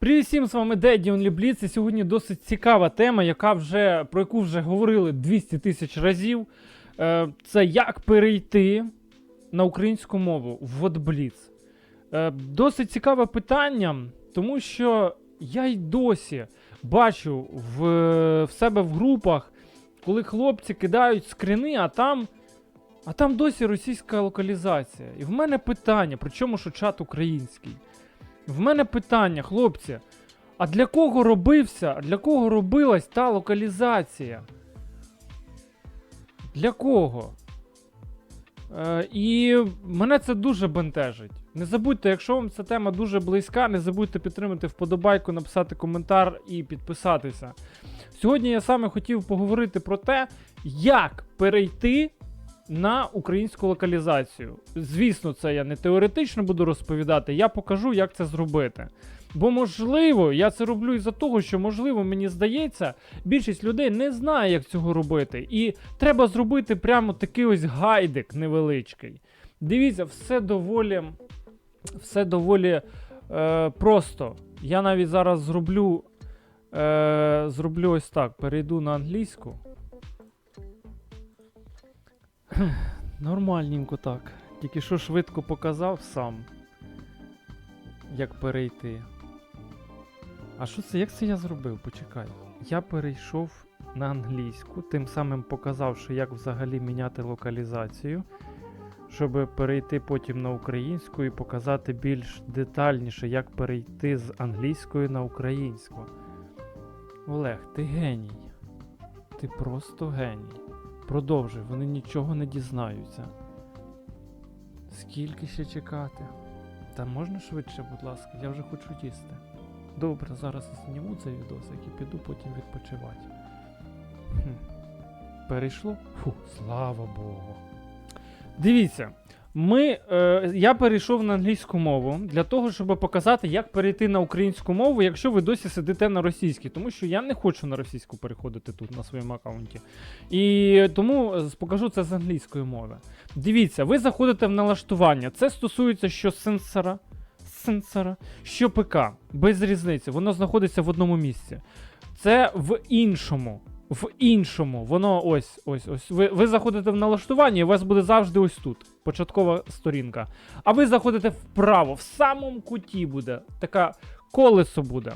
Привіт всім, з вами Деді Онлібліц, і сьогодні досить цікава тема, яка вже, про яку вже говорили 200 тисяч разів. Е, це як перейти на українську мову в WhatBlitz. Е, досить цікаве питання, тому що я й досі бачу в, в себе в групах, коли хлопці кидають скрини, а там, а там досі російська локалізація. І в мене питання, причому що чат український. В мене питання, хлопці. А для кого робився, для кого робилась та локалізація? Для кого? Е, і мене це дуже бентежить. Не забудьте, якщо вам ця тема дуже близька, не забудьте підтримати вподобайку, написати коментар і підписатися. Сьогодні я саме хотів поговорити про те, як перейти на українську локалізацію. Звісно, це я не теоретично буду розповідати, я покажу, як це зробити. Бо, можливо, я це роблю із-за того, що, можливо, мені здається, більшість людей не знає, як цього робити. І треба зробити прямо такий ось гайдик невеличкий. Дивіться, все доволі, все доволі е, просто. Я навіть зараз зроблю, е, зроблю ось так: перейду на англійську. Нормальненько так. Тільки що швидко показав сам. Як перейти. А що це? Як це я зробив? Почекай. Я перейшов на англійську, тим самим показавши, як взагалі міняти локалізацію, щоб перейти потім на українську і показати більш детальніше, як перейти з англійської на українську. Олег, ти геній. Ти просто геній. Продовжуй, вони нічого не дізнаються. Скільки ще чекати? Та можна швидше, будь ласка, я вже хочу їсти. Добре, зараз зніму цей відосик і піду потім відпочивати. Хм. Перейшло? Фу, слава Богу. Дивіться, ми, е, я перейшов на англійську мову для того, щоб показати, як перейти на українську мову, якщо ви досі сидите на російській, тому що я не хочу на російську переходити тут на своєму аккаунті. І тому покажу це з англійської мови. Дивіться, ви заходите в налаштування. Це стосується що сенсора, сенсора, що ПК. Без різниці. Воно знаходиться в одному місці. Це в іншому. В іншому, воно ось ось ось. Ви, ви заходите в налаштування, і у вас буде завжди ось тут. Початкова сторінка. А ви заходите вправо, в самому куті буде. Така колесо буде.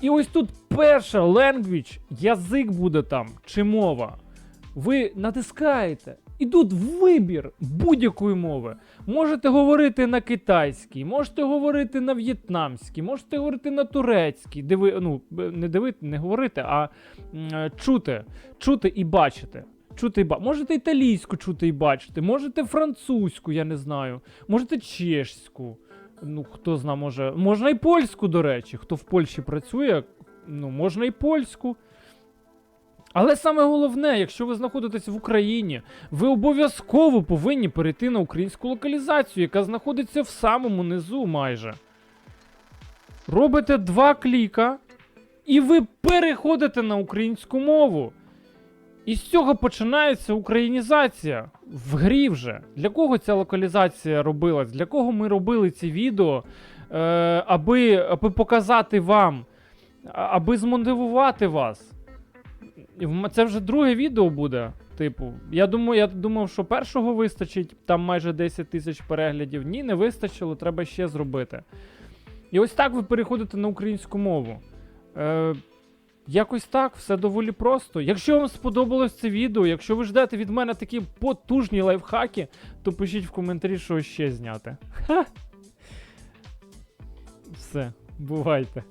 І ось тут перша language, язик буде там, чи мова. Ви натискаєте. І тут вибір будь-якої мови. Можете говорити на китайській, можете говорити на в'єтнамській, можете говорити на турецькій. Диви, ну, не дивити, не говорити, а е, чути. Чути і бачити. Чути і ба... Можете італійську чути і бачити, можете французьку, я не знаю, можете чешську. Ну, хто зна, може. Можна і польську, до речі. Хто в Польщі працює, ну, можна і польську. Але саме головне, якщо ви знаходитесь в Україні, ви обов'язково повинні перейти на українську локалізацію, яка знаходиться в самому низу майже. Робите два кліка, і ви переходите на українську мову. І з цього починається українізація в грі вже. Для кого ця локалізація робилась? Для кого ми робили ці відео, е, аби, аби показати вам, аби змотивувати вас. Це вже друге відео буде. Типу, я думаю, я думав, що першого вистачить, там майже 10 тисяч переглядів. Ні, не вистачило, треба ще зробити. І ось так ви переходите на українську мову. Е, якось так, все доволі просто. Якщо вам сподобалось це відео, якщо ви ждете від мене такі потужні лайфхаки, то пишіть в коментарі, що ще зняти. Ха! Все, бувайте.